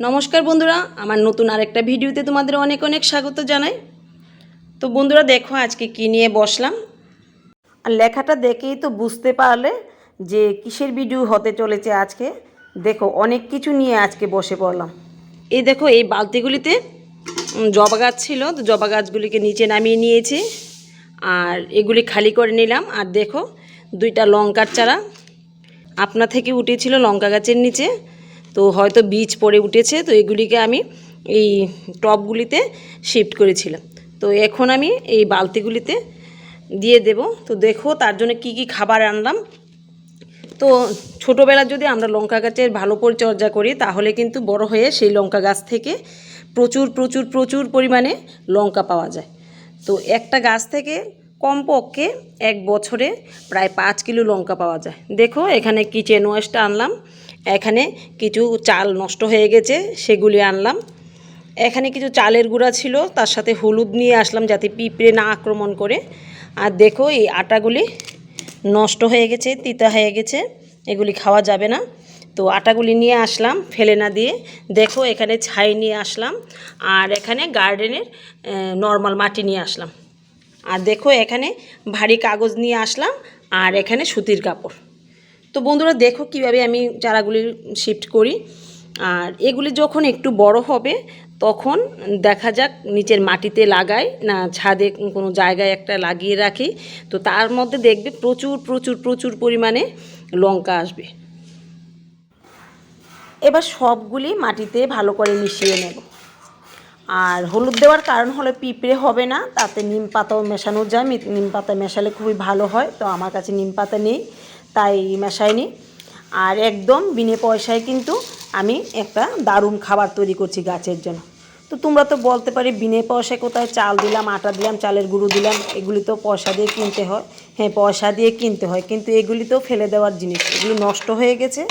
নমস্কার বন্ধুরা, আমার নতুন আরেকটা ভিডিওতে তোমাদের অনেক অনেক স্বাগত জানাই। তো বন্ধুরা, দেখো আজকে কী নিয়ে বসলাম। আর লেখাটা দেখেই তো বুঝতে পারলে যে কিসের ভিডিও হতে চলেছে আজকে। দেখো, অনেক কিছু নিয়ে আজকে বসে পড়লাম। এই দেখো, এই বালতিগুলিতে জবা গাছ ছিল, তো জবা গাছগুলিকে নিচে নামিয়ে নিয়েছি। আর এগুলি খালি করে নিলাম। আর দেখো, দুইটা লঙ্কার চারা। আপনা থেকে উঠেছিল লঙ্কা গাছের নিচে। তো হয়তো বীজ পড়ে উঠেছে, তো এগুলিকে আমি এই টবগুলিতে শিফট করেছিলাম। তো এখন আমি এই বালতিগুলিতে দিয়ে দেব। তো দেখো তার জন্য কি কি খাবার আনলাম। তো ছোটোবেলা যদি আমরা লঙ্কা গাছের ভালো পরিচর্যা করি, তাহলে কিন্তু বড় হয়ে সেই লঙ্কা গাছ থেকে প্রচুর প্রচুর প্রচুর পরিমাণে লঙ্কা পাওয়া যায়। তো একটা গাছ থেকে কমপক্ষে এক বছরে প্রায় পাঁচ কিলো লঙ্কা পাওয়া যায়। দেখো এখানে কিচেন ওয়েস্টটা আনলাম। এখানে কিছু চাল নষ্ট হয়ে গেছে, সেগুলি আনলাম। এখানে কিছু চালের গুঁড়া ছিল, তার সাথে হলুদ নিয়ে আসলাম যাতে পিঁপড়ে না আক্রমণ করে। আর দেখো, এই আটাগুলি নষ্ট হয়ে গেছে, তিতা হয়ে গেছে, এগুলি খাওয়া যাবে না। তো আটাগুলি নিয়ে আসলাম ফেলে না দিয়ে। দেখো, এখানে ছাই নিয়ে আসলাম, আর এখানে গার্ডেনের নর্মাল মাটি নিয়ে আসলাম। আর দেখো, এখানে ভারী কাগজ নিয়ে আসলাম, আর এখানে সুতির কাপড়। তো বন্ধুরা দেখো কীভাবে আমি চারাগুলি শিফট করি। আর এগুলি যখন একটু বড় হবে, তখন দেখা যাক নিচের মাটিতে লাগাই না ছাদে কোনো জায়গায় একটা লাগিয়ে রাখি। তো তার মধ্যে দেখবে প্রচুর প্রচুর প্রচুর পরিমাণে লঙ্কা আসবে। এবার সবগুলি মাটিতে ভালো করে মিশিয়ে নেব। আর হলুদ দেওয়ার কারণ হলো পিঁপড়ে হবে না, তাতে নিম পাতাও মেশানো যায়। নিম পাতা মেশালে খুবই ভালো হয়, তো আমার কাছে নিম পাতা নেই। তাই মেশাইনি। আর একদম বিনে পয়সায় কিন্তু আমি একটা দারুণ খাবার তৈরি করছি গাছের জন্য। তো তোমরা তো বলতে পারি বিনে পয়সায় কোথায় চাল দিলাম, আটা দিলাম, চালের গুঁড়ো দিলাম, এগুলি তো পয়সা দিয়ে কিনতে হয়। হ্যাঁ পয়সা দিয়ে কিনতে হয়, কিন্তু এগুলি তো ফেলে দেওয়ার জিনিস, এগুলি নষ্ট হয়ে গেছে।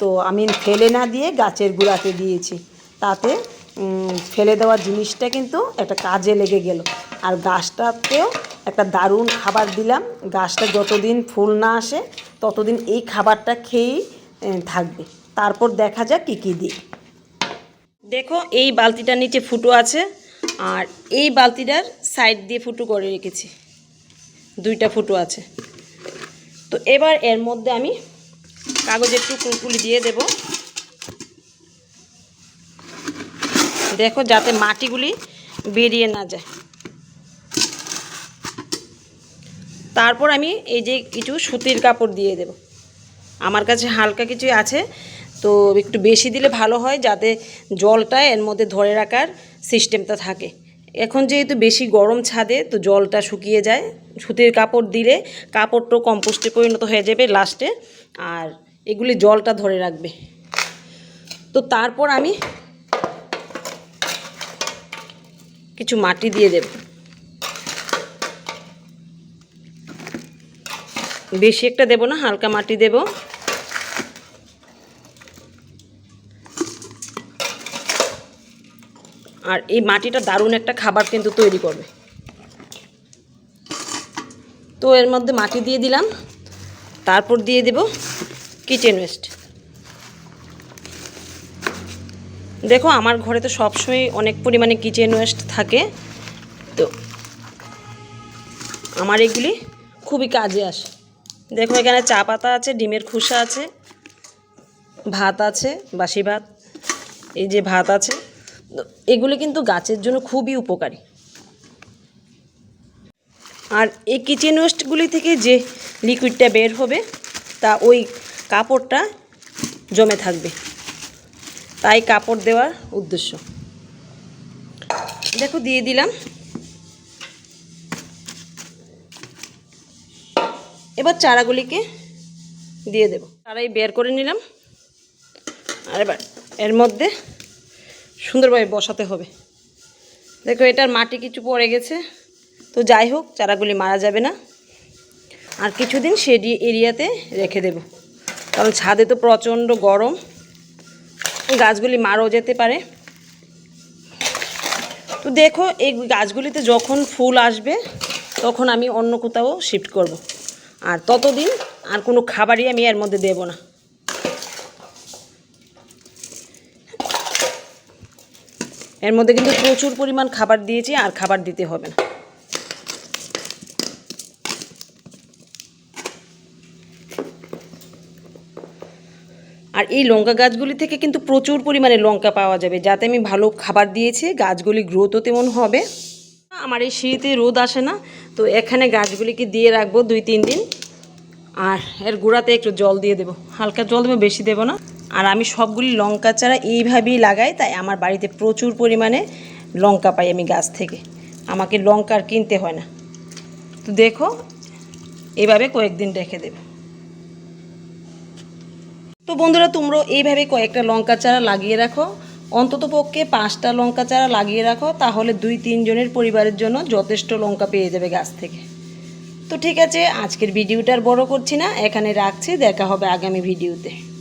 তো আমি ফেলে না দিয়ে গাছের গুঁড়াতে দিয়েছি। তাতে ফেলে দেওয়ার জিনিসটা কিন্তু একটা কাজে লেগে গেল। আর গাছটাতেও একটা দারুণ খাবার দিলাম। গাছটা যতদিন ফুল না আসে, ততদিন এই খাবারটা খেয়েই থাকবে। তারপর দেখা যাক কী কী দিই। দেখো, এই বালতিটার নিচে ফুটো আছে, আর এই বালতিটার সাইড দিয়ে ফুটো করে রেখেছি। দুইটা ফুটো আছে। তো এবার এর মধ্যে আমি কাগজের টুকরোগুলি দিয়ে দেব। দেখো, যাতে মাটিগুলি বেরিয়ে না যায়। তারপর আমি এই যে কিছু সুতির কাপড় দিয়ে দেব। আমার কাছে হালকা কিছু আছে, তো একটু বেশি দিলে ভালো হয় যাতে জলটা এর মধ্যে ধরে রাখার সিস্টেমটা থাকে। এখন যেহেতু বেশি গরম ছাদে, তো জলটা শুকিয়ে যায়। সুতির কাপড় দিলে কাপড়টাও কম্পোস্টে পরিণত হয়ে যাবে লাস্টে আর এগুলি জলটা ধরে রাখবে। তো তারপর আমি কিছু মাটি দিয়ে দেব। বেশি একটা দেব না, হালকা মাটি দেব। আর এই মাটিটা দারুণ একটা খাবার কিন্তু তৈরি করবে। তো এর মধ্যে মাটি দিয়ে দিলাম, তারপর দিয়ে দেব কিচেন ওয়েস্ট দেখো, আমার ঘরে তো সবসময় অনেক পরিমাণে কিচেন ওয়েস্ট থাকে, তো আমার এগুলি খুবই কাজে আসে। দেখো এখানে চা পাতা আছে, ডিমের খোসা আছে, ভাত আছে, বাসি ভাত, এই যে ভাত আছে। এগুলো কিন্তু গাছের জন্য খুবই উপকারী। আর এই কিচেন ওয়েস্টগুলি থেকে যে লিকুইডটা বের হবে, তা ওই কাপড়টা জমে থাকবে। তাই কাপড় দেওয়ার উদ্দেশ্য। দেখো, দিয়ে দিলাম। এবার চারাগুলিকে দিয়ে দেব। চারাই বের করে নিলাম। আর এবার এর মধ্যে সুন্দরভাবে বসাতে হবে। দেখো, এটার মাটি কিছু পড়ে গেছে। তো যাই হোক, চারাগুলি মারা যাবে না। আর কিছুদিন সেডি এরিয়াতে রেখে দেব। কারণ ছাদে তো প্রচণ্ড গরম। গাছগুলি মারাও যেতে পারে। তো দেখো, এই গাছগুলিতে যখন ফুল আসবে, তখন আমি অন্য কোথাও শিফট করব। আর ততদিন আর কোনো খাবারই আমি এর মধ্যে দেব না। এর মধ্যে কিন্তু প্রচুর পরিমাণ খাবার দিয়েছি আর খাবার দিতে হবে না। আর এই লঙ্কা গাছগুলি থেকে কিন্তু প্রচুর পরিমাণে লঙ্কা পাওয়া যাবে, যাতে আমি ভালো খাবার দিয়েছি, গাছগুলি গ্রোথও তেমন হবে। আমার এই শীতে রোদ আসে না, তো এখানে গাছগুলিকে দিয়ে রাখব দুই, তিন দিন। আর এর গোড়াতে একটু জল দিয়ে দেবো। হালকা জল দেবো, বেশি দেবো না। আর আমি সবগুলি লঙ্কা চারা এইভাবেই লাগাই, তাই আমার বাড়িতে প্রচুর পরিমাণে লঙ্কা পাই আমি গাছ থেকে। আমাকে লঙ্কা আর কিনতে হয় না। তো দেখো, এভাবে কয়েকদিন রেখে দেবে। তো বন্ধুরা, তোমরাও এইভাবে কয়েকটা লঙ্কা চারা লাগিয়ে রাখো। অন্তত পক্ষে পাঁচটা লঙ্কা চারা লাগিয়ে রাখো, তাহলে দুই তিনজনের পরিবারের জন্য যথেষ্ট লঙ্কা পেয়ে যাবে গাছ থেকে। তো ঠিক আছে, আজকের ভিডিওটা আর বড় করছি না, এখানে রাখছি, দেখা হবে আগামী ভিডিওতে।